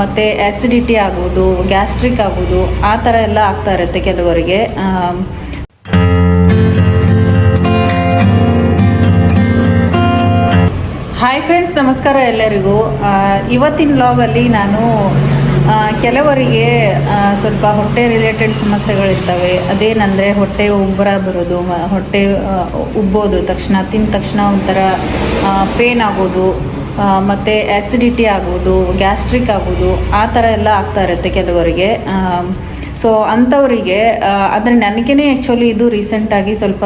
ಮತ್ತು ಆಸಿಡಿಟಿ ಆಗುವುದು ಗ್ಯಾಸ್ಟ್ರಿಕ್ ಆಗುವುದು, ಆ ಥರ ಎಲ್ಲ ಆಗ್ತಾ ಇರುತ್ತೆ ಕೆಲವರಿಗೆ. ಹಾಯ್ ಫ್ರೆಂಡ್ಸ್ ನಮಸ್ಕಾರ ಎಲ್ಲರಿಗೂ. ಇವತ್ತಿನ ಲಾಗಲ್ಲಿ ನಾನು ಕೆಲವರಿಗೆ ಸ್ವಲ್ಪ ಹೊಟ್ಟೆ ರಿಲೇಟೆಡ್ ಸಮಸ್ಯೆಗಳಿರ್ತವೆ ಅದೇನಂದ್ರೆ ಹೊಟ್ಟೆ ಉಬ್ಬರ ಬರೋದು ಹೊಟ್ಟೆ ಉಬ್ಬೋದು, ತಕ್ಷಣ, ತಿಂದ ತಕ್ಷಣ ಒಂಥರ ಪೇನ್ ಆಗೋದು ಮತ್ತೆ ಆ್ಯಸಿಡಿಟಿ ಆಗೋದು ಗ್ಯಾಸ್ಟ್ರಿಕ್ ಆಗೋದು ಆ ಥರ ಎಲ್ಲ ಆಗ್ತಾ ಇರುತ್ತೆ ಕೆಲವರಿಗೆ. ಸೊ ಅಂಥವರಿಗೆ ಅಂದರೆ ನನಗೇ ಆ್ಯಕ್ಚುಲಿ ಇದು ರೀಸೆಂಟಾಗಿ ಸ್ವಲ್ಪ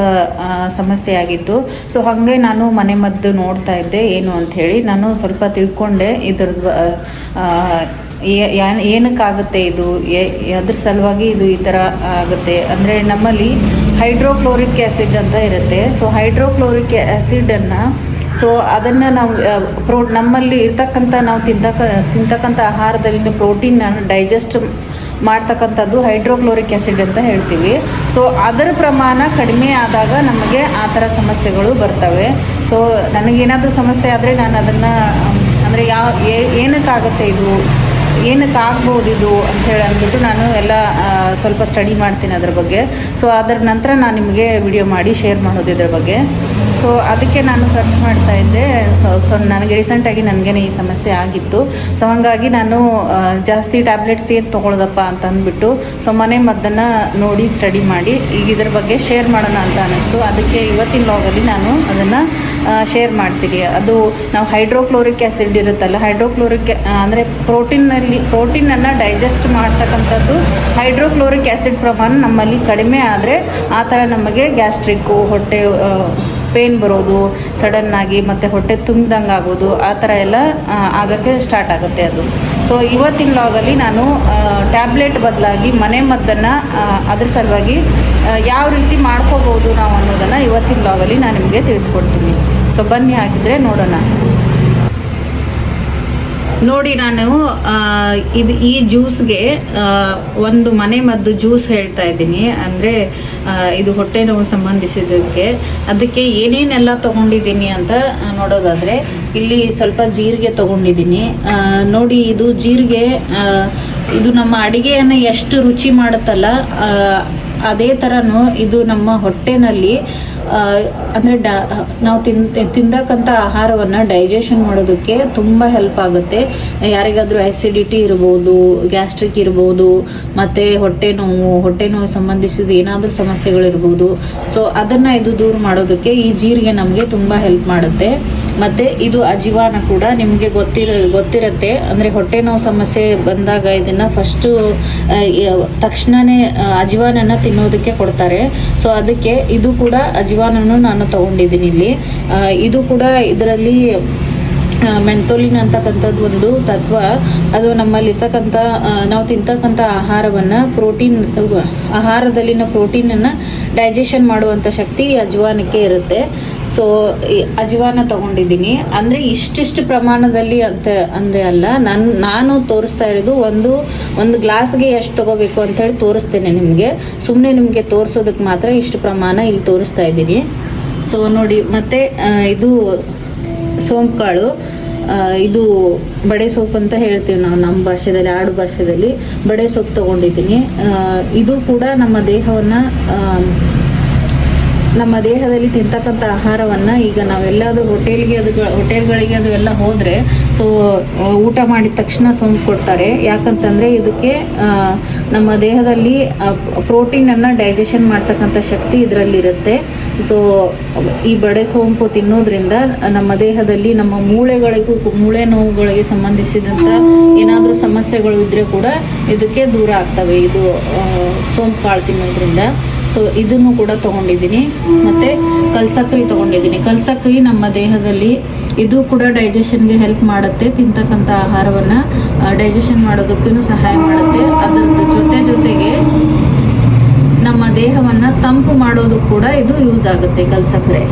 ಸಮಸ್ಯೆ ಆಗಿತ್ತು. ಸೊ ಹಾಗೆ ನಾನು ಮನೆ ಮದ್ದು ನೋಡ್ತಾ ಇದ್ದೆ, ಏನು ಅಂತ ಹೇಳಿ. ನಾನು ಸ್ವಲ್ಪ ತಿಳ್ಕೊಂಡೆ, ಇದ್ರದ್ದು ಏನಕ್ಕಾಗುತ್ತೆ ಇದು? ಅದ್ರ ಸಲುವಾಗಿ ಇದು ಈ ಥರ ಆಗುತ್ತೆ. ಅಂದರೆ ನಮ್ಮಲ್ಲಿ ಹೈಡ್ರೋಕ್ಲೋರಿಕ್ ಆ್ಯಸಿಡ್ ಅಂತ ಇರುತ್ತೆ. ಸೊ ಹೈಡ್ರೋಕ್ಲೋರಿಕ್ ಆ್ಯಸಿಡನ್ನು ಸೊ ಅದನ್ನು ನಾವು ಪ್ರೋ, ನಮ್ಮಲ್ಲಿ ಇರ್ತಕ್ಕಂಥ ನಾವು ತಿಂತಕ್ಕ ತಿಂತಕ್ಕಂಥ ಆಹಾರದಲ್ಲಿನ ಪ್ರೋಟೀನ್ ಡೈಜೆಸ್ಟ್ ಮಾಡ್ತಕ್ಕಂಥದ್ದು ಹೈಡ್ರೋಕ್ಲೋರಿಕ್ ಆ್ಯಸಿಡ್ ಅಂತ ಹೇಳ್ತೀವಿ. ಸೊ ಅದರ ಪ್ರಮಾಣ ಕಡಿಮೆ ಆದಾಗ ನಮಗೆ ಆ ಥರ ಸಮಸ್ಯೆಗಳು ಬರ್ತವೆ. ಸೊ ನನಗೇನಾದರೂ ಸಮಸ್ಯೆ ಆದರೆ ನಾನು ಅದನ್ನು ಅಂದರೆ ಯಾವ ಏನಕ್ಕಾಗುತ್ತೆ ಇದು? ಏನಕ್ಕೆ ಆಗ್ಬೋದು ಇದು ಅಂತ ಹೇಳಿ ಅಂದ್ಬಿಟ್ಟು ನಾನು ಎಲ್ಲ ಸ್ವಲ್ಪ ಸ್ಟಡಿ ಮಾಡ್ತೀನಿ ಅದ್ರ ಬಗ್ಗೆ. ಸೊ ಅದರ ನಂತರ ನಾನು ನಿಮಗೆ ವಿಡಿಯೋ ಮಾಡಿ ಶೇರ್ ಮಾಡೋದು ಇದ್ರ ಬಗ್ಗೆ. ಸೊ ಅದಕ್ಕೆ ನಾನು ಸರ್ಚ್ ಮಾಡ್ತಾ ಇದ್ದೆ. ಸೊ ಸೊ ನನಗೆ ರೀಸೆಂಟಾಗಿ ನನಗೇನೆ ಈ ಸಮಸ್ಯೆ ಆಗಿತ್ತು. ಸೊ ಹಾಗಾಗಿ ನಾನು ಜಾಸ್ತಿ ಟ್ಯಾಬ್ಲೆಟ್ಸ್ ಏನು ತೊಗೊಳ್ಳೋದಪ್ಪ ಅಂತ ಅಂದ್ಬಿಟ್ಟು ಸೊ ಮನೆ ಮದ್ದನ್ನು ನೋಡಿ ಸ್ಟಡಿ ಮಾಡಿ, ಈಗ ಇದ್ರ ಬಗ್ಗೆ ಶೇರ್ ಮಾಡೋಣ ಅಂತ ಅನ್ನಿಸ್ತು. ಅದಕ್ಕೆ ಇವತ್ತಿನ ಲಾಗಲ್ಲಿ ನಾನು ಅದನ್ನು ಶೇರ್ ಮಾಡ್ತೀನಿ. ಅದು ನಾವು ಹೈಡ್ರೋಕ್ಲೋರಿಕ್ ಆ್ಯಸಿಡ್ ಇರುತ್ತಲ್ಲ ಹೈಡ್ರೋಕ್ಲೋರಿಕ್ ಅಂದರೆ ಪ್ರೋಟೀನಲ್ಲಿ ಪ್ರೋಟೀನನ್ನು ಡೈಜೆಸ್ಟ್ ಮಾಡ್ತಕ್ಕಂಥದ್ದು ಹೈಡ್ರೋಕ್ಲೋರಿಕ್ ಆ್ಯಸಿಡ್ ಪ್ರಮಾಣ ನಮ್ಮಲ್ಲಿ ಕಡಿಮೆ ಆದರೆ ಆ ಥರ ನಮಗೆ ಗ್ಯಾಸ್ಟ್ರಿಕ್ಕು ಹೊಟ್ಟೆ ಪೇನ್ ಬರೋದು ಸಡನ್ನಾಗಿ ಮತ್ತು ಹೊಟ್ಟೆ ತುಂಬ್ದಂಗೆ ಆಗೋದು ಆ ಥರ ಎಲ್ಲ ಆಗೋಕ್ಕೆ ಸ್ಟಾರ್ಟ್ ಆಗುತ್ತೆ ಅದು. ಸೊ ಇವತ್ತಿನ ಲಾಗಲ್ಲಿ ನಾನು ಟ್ಯಾಬ್ಲೆಟ್ ಬದಲಾಗಿ ಮನೆ ಮದ್ದನ್ನು ಅದ್ರ ಸಲುವಾಗಿ ಯಾವ ರೀತಿ ಮಾಡ್ಕೋಬೋದು ನಾವು ಅನ್ನೋದನ್ನು ಇವತ್ತಿನ ಲಾಗಲ್ಲಿ ನಾನು ನಿಮಗೆ ತಿಳಿಸ್ಕೊಡ್ತೀನಿ. ಸೊ ಬನ್ನಿ ಹಾಕಿದರೆ ನೋಡೋಣ. ನೋಡಿ ನಾನು ಇದು ಈ ಜ್ಯೂಸ್ಗೆ ಒಂದು ಮನೆ ಮದ್ದು ಜ್ಯೂಸ್ ಹೇಳ್ತಾ ಇದ್ದೀನಿ. ಅಂದರೆ ಇದು ಹೊಟ್ಟೆ ನೋವು ಸಂಬಂಧಿಸಿದ್ದಕ್ಕೆ ಅದಕ್ಕೆ ಏನೇನೆಲ್ಲ ತಗೊಂಡಿದ್ದೀನಿ ಅಂತ ನೋಡೋದಾದರೆ, ಇಲ್ಲಿ ಸ್ವಲ್ಪ ಜೀರಿಗೆ ತಗೊಂಡಿದ್ದೀನಿ. ನೋಡಿ ಇದು ಜೀರಿಗೆ ಇದು ನಮ್ಮ ಅಡಿಗೆಯನ್ನು ಎಷ್ಟು ರುಚಿ ಮಾಡುತ್ತಲ್ಲ ಅದೇ ಥರನೂ ಇದು ನಮ್ಮ ಹೊಟ್ಟೆನಲ್ಲಿ ಅಂದರೆ ಡ, ನಾವು ತಿನ್, ತಿಂದಕ್ಕಂಥ ಆಹಾರವನ್ನು ಡೈಜೆಷನ್ ಮಾಡೋದಕ್ಕೆ ತುಂಬ ಹೆಲ್ಪ್ ಆಗುತ್ತೆ. ಯಾರಿಗಾದರೂ ಆ್ಯಸಿಡಿಟಿ ಇರ್ಬೋದು ಗ್ಯಾಸ್ಟ್ರಿಕ್ ಇರ್ಬೋದು, ಮತ್ತೆ ಹೊಟ್ಟೆ ನೋವು ಹೊಟ್ಟೆ ನೋವು ಸಂಬಂಧಿಸಿದ ಏನಾದರೂ ಸಮಸ್ಯೆಗಳಿರ್ಬೋದು. ಸೊ ಅದನ್ನ ಇದು ದೂರ ಮಾಡೋದಕ್ಕೆ ಈ ಜೀರಿಗೆ ನಮಗೆ ತುಂಬ ಹೆಲ್ಪ್ ಮಾಡುತ್ತೆ. ಮತ್ತೆ ಇದು ಅಜೀವಾನ ಕೂಡ ನಿಮಗೆ ಗೊತ್ತಿರ, ಗೊತ್ತಿರತ್ತೆ. ಅಂದ್ರೆ ಹೊಟ್ಟೆ ನೋವು ಸಮಸ್ಯೆ ಬಂದಾಗ ಇದನ್ನ ಫಸ್ಟ್ ತಕ್ಷಣನೇ ಅಜೀವಾನನ್ನ ತಿನ್ನೋದಕ್ಕೆ ಕೊಡ್ತಾರೆ. ಸೊ ಅದಕ್ಕೆ ಇದು ಕೂಡ ಅಜೀವಾನನು ನಾನು ತಗೊಂಡಿದ್ದೀನಿ ಇಲ್ಲಿ. ಇದು ಕೂಡ ಇದರಲ್ಲಿ ಮೆಂತೋಲಿನ್ ಅಂತಕ್ಕಂಥದ್ದು ಒಂದು ತತ್ವ. ಅದು ನಮ್ಮಲ್ಲಿರ್ತಕ್ಕಂಥ ನಾವು ತಿಂತಕ್ಕಂಥ ಆಹಾರವನ್ನು ಪ್ರೋಟೀನ್, ಆಹಾರದಲ್ಲಿನ ಪ್ರೋಟೀನನ್ನು ಡೈಜೆಷನ್ ಮಾಡುವಂಥ ಶಕ್ತಿ ಅಜ್ವಾನಕ್ಕೆ ಇರುತ್ತೆ. ಸೊ ಅಜೀವಾನ ತಗೊಂಡಿದ್ದೀನಿ. ಅಂದರೆ ಇಷ್ಟಿಷ್ಟು ಪ್ರಮಾಣದಲ್ಲಿ ಅಂತ ಅಂದರೆ ಅಲ್ಲ, ನಾನು ನಾನು ತೋರಿಸ್ತಾ ಇರೋದು ಒಂದು ಒಂದು ಗ್ಲಾಸ್ಗೆ ಎಷ್ಟು ತಗೋಬೇಕು ಅಂತ ಹೇಳಿ ತೋರಿಸ್ತೇನೆ ನಿಮಗೆ. ಸುಮ್ಮನೆ ನಿಮಗೆ ತೋರಿಸೋದಕ್ಕೆ ಮಾತ್ರ ಇಷ್ಟು ಪ್ರಮಾಣ ಇಲ್ಲಿ ತೋರಿಸ್ತಾ ಇದ್ದೀನಿ. ಸೊ ನೋಡಿ, ಮತ್ತೆ ಇದು ಸೋಂಪು ಕಾಳು. ಇದು ಬಡೆ ಸೋಪ್ ಅಂತ ಹೇಳ್ತೀವಿ ನಾವು ನಮ್ಮ ಭಾಷೆದಲ್ಲಿ, ಆಡು ಭಾಷೆದಲ್ಲಿ. ಬಡೆ ಸೋಪ್ ತಗೊಂಡಿದ್ದೀನಿ. ಇದು ಕೂಡ ನಮ್ಮ ದೇಹವನ್ನು ನಮ್ಮ ದೇಹದಲ್ಲಿ ತಿಂತಕ್ಕಂಥ ಆಹಾರವನ್ನು ಈಗ ನಾವೆಲ್ಲಾದ್ರೂ ಹೋಟೆಲ್ಗೆ ಅದು ಹೋಟೆಲ್ಗಳಿಗೆ ಅದು ಎಲ್ಲ ಹೋದರೆ ಸೊ ಊಟ ಮಾಡಿದ ತಕ್ಷಣ ಸೋಂಪು ಕೊಡ್ತಾರೆ. ಯಾಕಂತಂದರೆ ಇದಕ್ಕೆ ನಮ್ಮ ದೇಹದಲ್ಲಿ ಪ್ರೋಟೀನನ್ನು ಡೈಜೆಷನ್ ಮಾಡ್ತಕ್ಕಂಥ ಶಕ್ತಿ ಇದರಲ್ಲಿರುತ್ತೆ. ಸೊ ಈ ಬಡೆ ಸೋಂಪು ತಿನ್ನೋದ್ರಿಂದ ನಮ್ಮ ದೇಹದಲ್ಲಿ, ನಮ್ಮ ಮೂಳೆಗಳಿಗೂ ಮೂಳೆ ನೋವುಗಳಿಗೆ ಸಂಬಂಧಿಸಿದಂಥ ಏನಾದರೂ ಸಮಸ್ಯೆಗಳು ಇದ್ದರೆ ಕೂಡ ಇದಕ್ಕೆ ದೂರ ಆಗ್ತವೆ. ಇದು ಸೋಂಪು ಕಾಳು ತಿನ್ನೋದ್ರಿಂದ. ಸೊ ಇದನ್ನು ಕೂಡ ತಗೊಂಡಿದ್ದೀನಿ. ಮತ್ತೆ ಕಲ್ಸಕ್ರಿ ತಗೊಂಡಿದ್ದೀನಿ. ಕಲ್ಸಕ್ರಿ ನಮ್ಮ ದೇಹದಲ್ಲಿ ಇದು ಕೂಡ ಡೈಜೆಷನ್ಗೆ ಹೆಲ್ಪ್ ಮಾಡುತ್ತೆ, ತಿಂತಕ್ಕಂಥ ಆಹಾರವನ್ನ. ಡೈಜೆಷನ್ ಮಾಡೋದಕ್ಕೂ ಸಹಾಯ ಮಾಡುತ್ತೆ. ಅದರ ಜೊತೆ ಜೊತೆಗೆ ನಮ್ಮ ದೇಹವನ್ನ ತಂಪು ಮಾಡೋದು ಕೂಡ ಇದು ಯೂಸ್ ಆಗುತ್ತೆ ಕಲ್ಸಕ್ರೆ.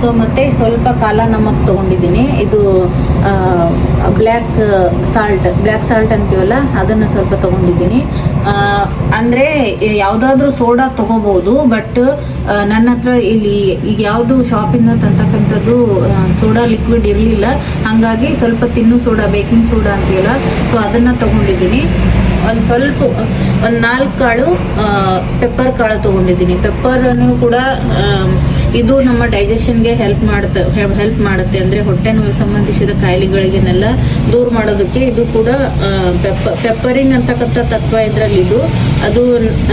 ಸೊ ಮತ್ತೆ ಸ್ವಲ್ಪ ಕಾಲ ನಮಕ್ ತಗೊಂಡಿದ್ದೀನಿ. ಇದು ಬ್ಲ್ಯಾಕ್ ಸಾಲ್ಟ್ ಬ್ಲ್ಯಾಕ್ ಸಾಲ್ಟ್ ಅಂತೀವಲ್ಲ, ಅದನ್ನು ಸ್ವಲ್ಪ ತಗೊಂಡಿದ್ದೀನಿ. ಅಂದ್ರೆ ಯಾವ್ದಾದ್ರು ಸೋಡಾ ತಗೋಬಹುದು ಬಟ್ ನನ್ನ ಹತ್ರ ಇಲ್ಲಿ ಈಗ ಯಾವ್ದು ಶಾಪಿಂದ ತಂತಕ್ಕಂಥದ್ದು ಸೋಡಾ ಲಿಕ್ವಿಡ್ ಇರಲಿಲ್ಲ. ಹಾಗಾಗಿ ಸ್ವಲ್ಪ ತಿನ್ನು ಸೋಡಾ ಬೇಕಿಂಗ್ ಸೋಡಾ ಅಂತೀವಲ್ಲ ಸೊ ಅದನ್ನ ತಗೊಂಡಿದ್ದೀನಿ. ಒಂದು ಸ್ವಲ್ಪ, ಒಂದು ನಾಲ್ಕು ಕಾಳು ಪೆಪ್ಪರ್ ಕಾಳು ತಗೊಂಡಿದ್ದೀನಿ. ಪೆಪ್ಪರ್ ಅನ್ನು ಕೂಡ ಇದು ನಮ್ಮ ಡೈಜೆಷನ್ಗೆ ಹೆಲ್ಪ್ ಮಾಡುತ್ತೆ ಹೆಲ್ಪ್ ಮಾಡುತ್ತೆ. ಅಂದ್ರೆ ಹೊಟ್ಟೆ ನೋವು ಸಂಬಂಧಿಸಿದ ಕಾಯಿಲೆಗಳಿಗೆನೆಲ್ಲ ದೂರ ಮಾಡೋದಕ್ಕೆ ಇದು ಕೂಡ ಪೆಪ್ಪ ಪೆಪ್ಪರಿನ್ ಅಂತಕ್ಕಂಥ ತತ್ವ ಇದರಲ್ಲಿ ಇದು. ಅದು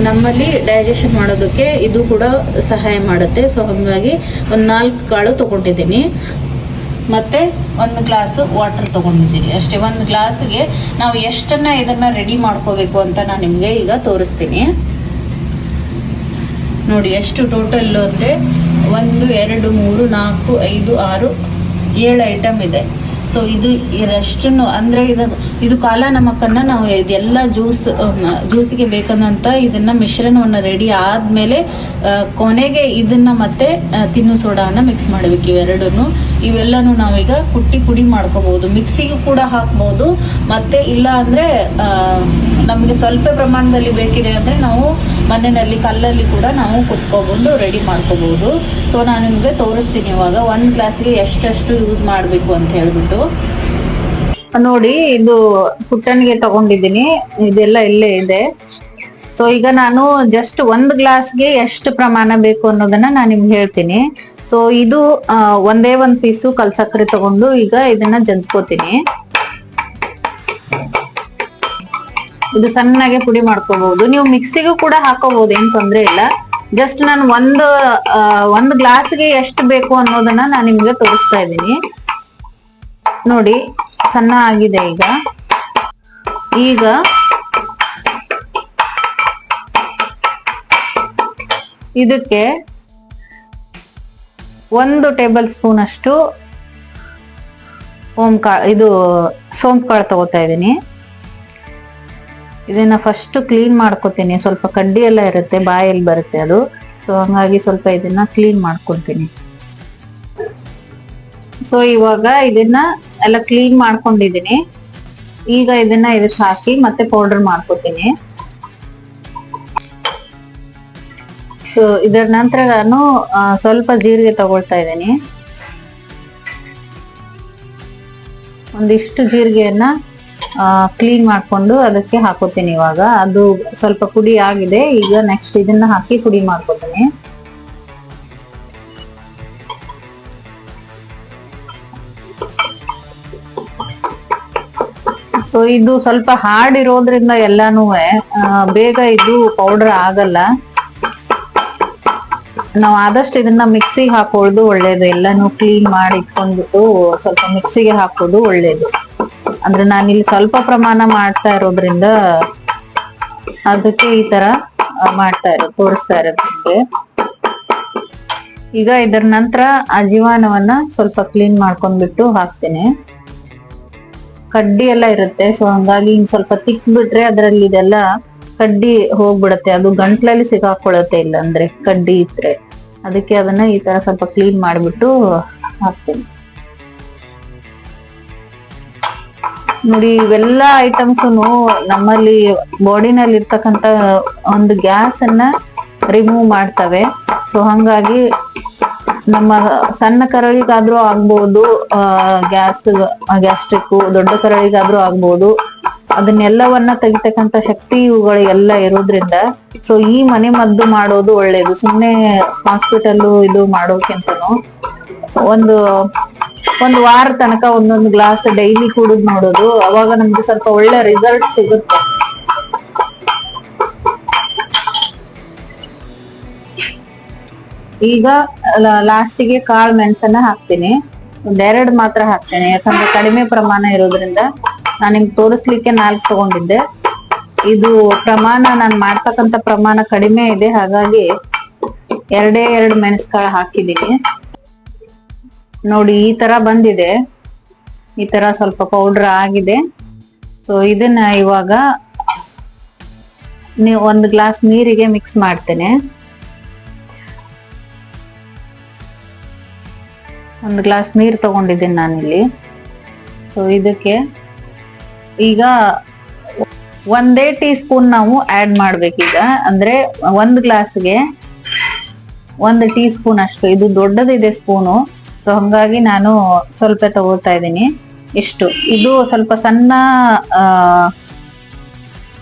ನಮ್ಮಲ್ಲಿ ಡೈಜೆಷನ್ ಮಾಡೋದಕ್ಕೆ ಇದು ಕೂಡ ಸಹಾಯ ಮಾಡುತ್ತೆ. ಸೊ ಹಾಗಾಗಿ ಒಂದು ನಾಲ್ಕು ಕಾಳು ತಗೊಂಡಿದ್ದೀನಿ. ಮತ್ತೆ ಒಂದು ಗ್ಲಾಸ್ ವಾಟರ್ ತಗೊಂಡಿದ್ದೀನಿ. ಅಷ್ಟೇ, ಒಂದು ಗ್ಲಾಸ್ಗೆ ನಾವು ಎಷ್ಟನ್ನ ಇದನ್ನ ರೆಡಿ ಮಾಡ್ಕೋಬೇಕು ಅಂತ ನಾನು ನಿಮಗೆ ಈಗ ತೋರಿಸ್ತೀನಿ. ನೋಡಿ, ಎಷ್ಟು ಟೋಟಲ್ ಅಂದರೆ ಒಂದು, ಎರಡು, ಮೂರು, ನಾಲ್ಕು, ಐದು, ಆರು, ಏಳು ಐಟಮ್ ಇದೆ. ಸೊ ಇದು ಇದಷ್ಟನ್ನು ಅಂದ್ರೆ ಇದು ಇದು ಕಾಲ ನಮಕನ್ನ ನಾವು ಇದೆಲ್ಲ ಜ್ಯೂಸ್ ಜ್ಯೂಸಿಗೆ ಬೇಕಂದಂತ ಇದನ್ನ ಮಿಶ್ರಣವನ್ನ ರೆಡಿ ಆದ್ಮೇಲೆ ಕೊನೆಗೆ ಇದನ್ನ ಮತ್ತೆ ತಿನ್ನು ಸೋಡಾವನ್ನ ಮಿಕ್ಸ್ ಮಾಡಬೇಕು ಇವೆರಡನ್ನು. ಇವೆಲ್ಲನೂ ನಾವೀಗ ಕುಟ್ಟಿ ಪುಡಿ ಮಾಡ್ಕೋಬಹುದು ಮಿಕ್ಸಿಗೂ ಕೂಡ ಹಾಕ್ಬಹುದು ಮತ್ತೆ ಇಲ್ಲ ಅಂದ್ರೆ ನಮಗೆ ಸ್ವಲ್ಪ ಪ್ರಮಾಣದಲ್ಲಿ ಬೇಕಿದೆ ಅಂದ್ರೆ ನಾವು ಮನೆಯಲ್ಲಿ ಕಲ್ಲಲ್ಲಿ ಕೂಡ ನಾವು ಕುಟ್ಕೋಬಹುದು ರೆಡಿ ಮಾಡ್ಕೋಬಹುದು ಸೊ ನಾನು ನಿಮಗೆ ತೋರಿಸ್ತೀನಿ ಇವಾಗ. ಒಂದ್ ಗ್ಲಾಸ್ಗೆ ಎಷ್ಟೆಷ್ಟು ಯೂಸ್ ಮಾಡಬೇಕು ಅಂತ ಹೇಳ್ಬಿಟ್ಟು. ನೋಡಿ, ಇದು ಪುಟ್ಟಣಿಗೆ ತಗೊಂಡಿದ್ದೀನಿ. ಇದೆಲ್ಲ ಇಲ್ಲೇ ಇದೆ. ಸೊ ಈಗ ನಾನು ಜಸ್ಟ್ ಒಂದ್ ಗ್ಲಾಸ್ಗೆ ಎಷ್ಟು ಪ್ರಮಾಣ ಬೇಕು ಅನ್ನೋದನ್ನ ನಾನು ನಿಮ್ಗೆ ಹೇಳ್ತೀನಿ. ಸೊ ಇದು ಒಂದೇ ಒಂದ್ ಪೀಸು ಕಲ್ಸಕ್ಕರೆ ತಗೊಂಡು ಈಗ ಇದನ್ನ ಜಜ್ಕೋತೀನಿ ಇದು ಸಣ್ಣಗೆ ಪುಡಿ ಮಾಡ್ಕೋಬಹುದು. ನೀವು ಮಿಕ್ಸಿಗೂ ಕೂಡ ಹಾಕೋಬಹುದು, ಏನ್ ತೊಂದ್ರೆ ಇಲ್ಲ. ಜಸ್ಟ್ ನಾನು ಒಂದು ಒಂದು ಗ್ಲಾಸ್ಗೆ ಎಷ್ಟು ಬೇಕು ಅನ್ನೋದನ್ನ ನಾನು ನಿಮ್ಗೆ ತೋರಿಸ್ತಾ ಇದ್ದೀನಿ. ನೋಡಿ, ಸಣ್ಣ ಆಗಿದೆ ಈಗ. ಈಗ ಇದಕ್ಕೆ ಒಂದು ಟೇಬಲ್ ಸ್ಪೂನ್ ಅಷ್ಟು ಓಂ ಕಾಳು ಇದು ಸೋಂಪು ಕಾಳು ತಗೋತಾ ಇದ್ದೀನಿ. ಇದನ್ನ ಫಸ್ಟ್ ಕ್ಲೀನ್ ಮಾಡ್ಕೋತೀನಿ. ಸ್ವಲ್ಪ ಕಡ್ಡಿ ಎಲ್ಲ ಇರುತ್ತೆ, ಬಾಯಲ್ಲಿ ಬರುತ್ತೆ ಅದು. ಸೊ ಹಂಗಾಗಿ ಸ್ವಲ್ಪ ಇದನ್ನ ಕ್ಲೀನ್ ಮಾಡ್ಕೊತೀನಿ. ಸೊ ಇವಾಗ ಇದನ್ನ ಎಲ್ಲ ಕ್ಲೀನ್ ಮಾಡ್ಕೊಂಡಿದೀನಿ ಈಗ ಇದನ್ನ ಇದಕ್ಕೆ ಹಾಕಿ ಮತ್ತೆ ಪೌಡರ್ ಮಾಡ್ಕೊತೀನಿ. ಸೊ ಇದರ ನಂತರ ನಾನು ಸ್ವಲ್ಪ ಜೀರಿಗೆ ತಗೊಳ್ತಾ ಇದ್ದೀನಿ. ಒಂದಿಷ್ಟು ಜೀರಿಗೆಯನ್ನ ಕ್ಲೀನ್ ಮಾಡ್ಕೊಂಡು ಅದಕ್ಕೆ ಹಾಕೋತೀನಿ ಇವಾಗ. ಅದು ಸ್ವಲ್ಪ ಪುಡಿ ಆಗಿದೆ. ಈಗ ನೆಕ್ಸ್ಟ್ ಇದನ್ನ ಹಾಕಿ ಪುಡಿ ಮಾಡ್ಕೋತೀನಿ. ಸೊ ಇದು ಸ್ವಲ್ಪ ಹಾರ್ಡ್ ಇರೋದ್ರಿಂದ ಎಲ್ಲಾನು ಬೇಗ ಇದು ಪೌಡರ್ ಆಗಲ್ಲ. ನಾವು ಆದಷ್ಟು ಇದನ್ನ ಮಿಕ್ಸಿಗೆ ಹಾಕೊಳ್ಳೋದು ಒಳ್ಳೇದು. ಎಲ್ಲಾನು ಕ್ಲೀನ್ ಮಾಡಿ ಇಟ್ಕೊಂಡ್ಬಿಟ್ಟು ಸ್ವಲ್ಪ ಮಿಕ್ಸಿಗೆ ಹಾಕೋದು ಒಳ್ಳೇದು. ಅಂದ್ರೆ ನಾನಿಲ್ಲಿ ಸ್ವಲ್ಪ ಪ್ರಮಾಣ ಮಾಡ್ತಾ ಇರೋದ್ರಿಂದ ಅದಕ್ಕೆ ಈ ತರ ಮಾಡ್ತಾ ಇರೋದು, ತೋರಿಸ್ತಾ ಇರೋದು ಈಗ ಇದರ ನಂತರ ಜೀವಾನವನ್ನ ಸ್ವಲ್ಪ ಕ್ಲೀನ್ ಮಾಡ್ಕೊಂಡ್ಬಿಟ್ಟು ಹಾಕ್ತೇನೆ. ಕಡ್ಡಿ ಎಲ್ಲ ಇರುತ್ತೆ ಸೊ ಹಂಗಾಗಿ ಹಿಂಗ್ ಸ್ವಲ್ಪ ತಿಕ್ ಬಿಟ್ರೆ ಅದ್ರಲ್ಲಿ ಇದೆಲ್ಲ ಕಡ್ಡಿ ಹೋಗ್ಬಿಡತ್ತೆ. ಅದು ಗಂಟ್ಲಲ್ಲಿ ಸಿಗಾಕೊಳ್ಳುತ್ತೆ ಇಲ್ಲ ಅಂದ್ರೆ ಕಡ್ಡಿ ಇದ್ರೆ. ಅದಕ್ಕೆ ಅದನ್ನ ಈ ತರ ಸ್ವಲ್ಪ ಕ್ಲೀನ್ ಮಾಡ್ಬಿಟ್ಟು ಹಾಕ್ತೀನಿ. ನೋಡಿ, ಇವೆಲ್ಲ ಐಟಮ್ಸ್ ನಮ್ಮಲ್ಲಿ ಬಾಡಿನಲ್ಲಿ ಇರ್ತಕ್ಕಂತ ಒಂದು ಗ್ಯಾಸ್ ಅನ್ನ ರಿಮೂವ್ ಮಾಡ್ತವೆ. ಸೊ ಹಂಗಾಗಿ ನಮ್ಮ ಸಣ್ಣ ಕರಳಿಗಾದ್ರೂ ಆಗ್ಬಹುದು ಗ್ಯಾಸ್ ಗ್ಯಾಸ್ಟ್ರಿಕ್ ದೊಡ್ಡ ಕರಳಿಗಾದ್ರೂ ಆಗ್ಬಹುದು ಅದನ್ನೆಲ್ಲವನ್ನ ತೆಗಿತಕ್ಕಂತ ಶಕ್ತಿ ಇವುಗಳಿಗೆಲ್ಲ ಇರೋದ್ರಿಂದ ಸೊ ಈ ಮನೆ ಮದ್ದು ಮಾಡೋದು ಒಳ್ಳೇದು. ಸುಮ್ಮನೆ ಹಾಸ್ಪಿಟಲ್ ಇದು ಮಾಡೋಕ್ಕಿಂತನೂ ಒಂದು ಒಂದು ವಾರ ತನಕ ಒಂದೊಂದು ಗ್ಲಾಸ್ ಡೈಲಿ ಕುಡಿದ್ ನೋಡೋದು. ಅವಾಗ ನಮ್ಗೆ ಸ್ವಲ್ಪ ಒಳ್ಳೆ ರಿಸಲ್ಟ್ ಸಿಗುತ್ತೆ. ಈಗ ಲಾಸ್ಟಿಗೆ ಕಾಳು ಮೆಣಸನ್ನ ಹಾಕ್ತೀನಿ. ಒಂದೆರಡು ಮಾತ್ರ ಹಾಕ್ತೇನೆ. ಯಾಕಂದ್ರೆ ಕಡಿಮೆ ಪ್ರಮಾಣ ಇರೋದ್ರಿಂದ ನಾನು ನಿಮ್ಗೆ ತೋರಿಸ್ಲಿಕ್ಕೆ ನಾಲ್ಕು ತಗೊಂಡಿದ್ದೆ. ಇದು ಪ್ರಮಾಣ, ನಾನು ಮಾಡ್ತಕ್ಕಂಥ ಪ್ರಮಾಣ ಕಡಿಮೆ ಇದೆ. ಹಾಗಾಗಿ ಎರಡೇ ಎರಡು ಮೆಣಸ್ಕಾಳು ಹಾಕಿದ್ದೀನಿ. ನೋಡಿ, ಈ ತರ ಬಂದಿದೆ. ಈ ತರ ಸ್ವಲ್ಪ ಪೌಡರ್ ಆಗಿದೆ. ಸೊ ಇದನ್ನ ಇವಾಗ ನೀವು ಒಂದು ಗ್ಲಾಸ್ ನೀರಿಗೆ ಮಿಕ್ಸ್ ಮಾಡ್ತೇನೆ. ಒಂದು ಗ್ಲಾಸ್ ನೀರು ತಗೊಂಡಿದ್ದೀನಿ ನಾನಿಲ್ಲಿ. ಸೊ ಇದಕ್ಕೆ ಈಗ ಒಂದೇ ಟೀ ಸ್ಪೂನ್ ನಾವು ಆಡ್ ಮಾಡ್ಬೇಕೀಗ ಅಂದ್ರೆ ಒಂದು ಗ್ಲಾಸ್ಗೆ ಒಂದು ಟೀ ಸ್ಪೂನ್ ಅಷ್ಟು. ಇದು ದೊಡ್ಡದಿದೆ ಸ್ಪೂನು ಸೊ ಹಂಗಾಗಿ ನಾನು ಸ್ವಲ್ಪ ತಗೋತಾ ಇದ್ದೀನಿ. ಇಷ್ಟು. ಇದು ಸ್ವಲ್ಪ ಸಣ್ಣ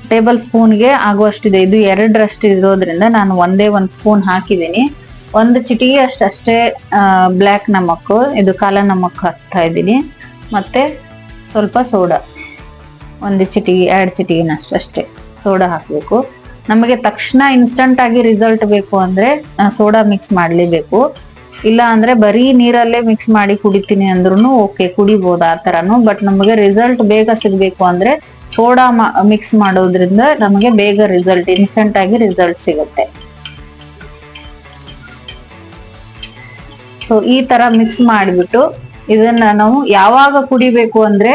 ಟೇಬಲ್ ಸ್ಪೂನ್ಗೆ ಆಗುವಷ್ಟಿದೆ. ಇದು ಎರಡರಷ್ಟು ಇರೋದ್ರಿಂದ ನಾನು ಒಂದೇ ಒಂದು ಸ್ಪೂನ್ ಹಾಕಿದ್ದೀನಿ. ಒಂದು ಚಿಟಿಗೆ ಅಷ್ಟು ಅಷ್ಟೇ ಬ್ಲ್ಯಾಕ್ ನಮಕ್ ಇದು ಕಾಲ ನಮಕ್ ಹಾಕ್ತಾ ಇದ್ದೀನಿ. ಮತ್ತೆ ಸ್ವಲ್ಪ ಸೋಡಾ. ಒಂದು ಚಿಟಿಗೆ, ಎರಡು ಚಿಟಿಗೆನಷ್ಟು ಅಷ್ಟೇ ಸೋಡಾ ಹಾಕಬೇಕು. ನಮಗೆ ತಕ್ಷಣ ಇನ್ಸ್ಟಂಟ್ ಆಗಿ ರಿಸಲ್ಟ್ ಬೇಕು ಅಂದ್ರೆ ಸೋಡಾ ಮಿಕ್ಸ್ ಮಾಡಲೇಬೇಕು. ಇಲ್ಲ ಅಂದ್ರೆ ಬರೀ ನೀರಲ್ಲೇ ಮಿಕ್ಸ್ ಮಾಡಿ ಕುಡಿತೀನಿ ಅಂದ್ರೂ ಓಕೆ ಕುಡಿಬಹುದು ಆ ತರನು. ಬಟ್ ನಮಗೆ ರಿಸಲ್ಟ್ ಬೇಗ ಸಿಗ್ಬೇಕು ಅಂದ್ರೆ ಸೋಡಾ ಮಿಕ್ಸ್ ಮಾಡೋದ್ರಿಂದ ನಮಗೆ ಬೇಗ ರಿಸಲ್ಟ್ ಇನ್ಸ್ಟಂಟ್ ಆಗಿ ರಿಸಲ್ಟ್ ಸಿಗುತ್ತೆ. ಸೊ ಈ ತರ ಮಿಕ್ಸ್ ಮಾಡಿಬಿಟ್ಟು ಇದನ್ನ ನಾವು ಯಾವಾಗ ಕುಡಿಬೇಕು ಅಂದ್ರೆ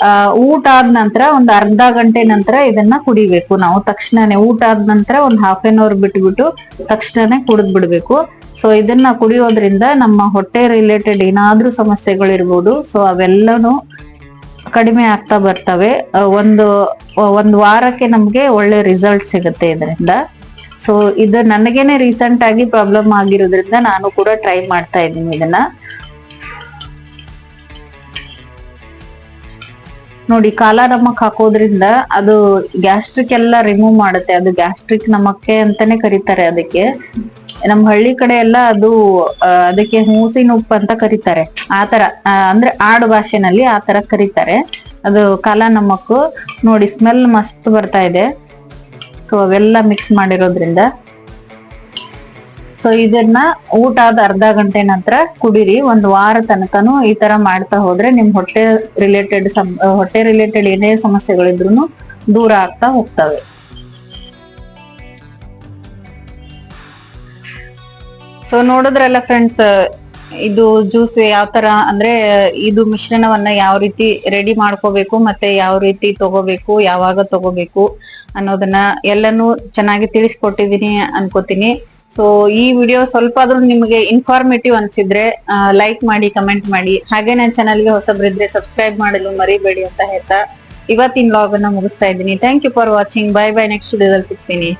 ಆ, ಊಟ ಆದ ನಂತರ ಒಂದು ಅರ್ಧ ಗಂಟೆ ನಂತರ ಇದನ್ನ ಕುಡಿಬೇಕು. ನಾವು ತಕ್ಷಣನೇ ಊಟ ಆದ ನಂತರ ಒಂದು ಹಾಫ್ ಆನ್ ಅವರ್ ಬಿಟ್ಬಿಟ್ಟು ತಕ್ಷಣನೇ ಕುಡಿದ್ ಬಿಡ್ಬೇಕು. ಸೊ ಇದನ್ನ ಕುಡಿಯೋದ್ರಿಂದ ನಮ್ಮ ಹೊಟ್ಟೆ ರಿಲೇಟೆಡ್ ಏನಾದ್ರೂ ಸಮಸ್ಯೆಗಳಿರ್ಬೋದು. ಸೊ ಅವೆಲ್ಲನೂ ಕಡಿಮೆ ಆಗ್ತಾ ಬರ್ತವೆ. ಒಂದು ಒಂದು ವಾರಕ್ಕೆ ನಮ್ಗೆ ಒಳ್ಳೆ ರಿಸಲ್ಟ್ ಸಿಗುತ್ತೆ ಇದರಿಂದ. ಸೊ ಇದು ನನಗೇನೆ ರೀಸೆಂಟ್ ಆಗಿ ಪ್ರಾಬ್ಲಮ್ ಆಗಿರೋದ್ರಿಂದ ನಾನು ಕೂಡ ಟ್ರೈ ಮಾಡ್ತಾ ಇದ್ದೀನಿ ಇದನ್ನ. ನೋಡಿ ಕಾಲ ನಮಕ್ ಹಾಕೋದ್ರಿಂದ ಅದು ಗ್ಯಾಸ್ಟ್ರಿಕ್ ಎಲ್ಲ ರಿಮೂವ್ ಮಾಡುತ್ತೆ. ಅದು ಗ್ಯಾಸ್ಟ್ರಿಕ್ ನಮಕ್ಕೆ ಅಂತಾನೆ ಕರೀತಾರೆ ಅದಕ್ಕೆ. ನಮ್ ಹಳ್ಳಿ ಕಡೆ ಎಲ್ಲ ಅದು ಅದಕ್ಕೆ ಹೂಸಿನ ಉಪ್ಪು ಅಂತ ಕರೀತಾರೆ. ಆತರ ಅಂದ್ರೆ ಆಡು ಭಾಷೆನಲ್ಲಿ ಆತರ ಕರೀತಾರೆ. ಅದು ಕಾಲ ನಮ್ಮಕ್ಕು ನೋಡಿ ಸ್ಮೆಲ್ ಮಸ್ತ್ ಬರ್ತಾ ಇದೆ. ಸೊ ಅವೆಲ್ಲ ಮಿಕ್ಸ್ ಮಾಡಿರೋದ್ರಿಂದ. ಸೊ ಇದನ್ನ ಊಟ ಆದ ಅರ್ಧ ಗಂಟೆ ನಂತರ ಕುಡಿರಿ. ಒಂದ್ ವಾರ ತನಕನು ಈ ತರ ಮಾಡ್ತಾ ಹೋದ್ರೆ ನಿಮ್ ಹೊಟ್ಟೆ ರಿಲೇಟೆಡ್ ಹೊಟ್ಟೆ ರಿಲೇಟೆಡ್ ಏನೇ ಸಮಸ್ಯೆಗಳಿದ್ರು ದೂರ ಆಗ್ತಾ ಹೋಗ್ತವೆ. ಸೊ ನೋಡಿದ್ರಲ್ಲ ಫ್ರೆಂಡ್ಸ್ ಇದು ಜ್ಯೂಸ್ ಯಾವ ತರ ಅಂದ್ರೆ ಇದು ಮಿಶ್ರಣವನ್ನ ಯಾವ ರೀತಿ ರೆಡಿ ಮಾಡ್ಕೋಬೇಕು ಮತ್ತೆ ಯಾವ ರೀತಿ ತಗೋಬೇಕು, ಯಾವಾಗ ತಗೋಬೇಕು ಅನ್ನೋದನ್ನ ಎಲ್ಲಾನು ಚೆನ್ನಾಗಿ ತಿಳಿಸ್ಕೊಟ್ಟಿದೀನಿ ಅನ್ಕೋತೀನಿ. ಸೊ ಈ ವಿಡಿಯೋ ಸ್ವಲ್ಪ ಆದ್ರೂ ನಿಮಗೆ ಇನ್ಫಾರ್ಮೇಟಿವ್ ಅನ್ಸಿದ್ರೆ ಲೈಕ್ ಮಾಡಿ ಕಮೆಂಟ್ ಮಾಡಿ. ಹಾಗೆ ನನ್ನ ಚಾನಲ್ಗೆ ಹೊಸಬ್ರಿದ್ರೆ ಸಬ್ಸ್ಕ್ರೈಬ್ ಮಾಡಲು ಮರಿಬೇಡಿ ಅಂತ ಹೇಳ್ತಾ ಇವತ್ತಿನ ಲಾಗ್ ಅನ್ನ ಮುಗಿಸ್ತಾ ಇದ್ದೀನಿ. Thank you for watching bye bye next ವಿಡಿಯೋದಲ್ಲಿ ಸಿಗ್ತೀನಿ.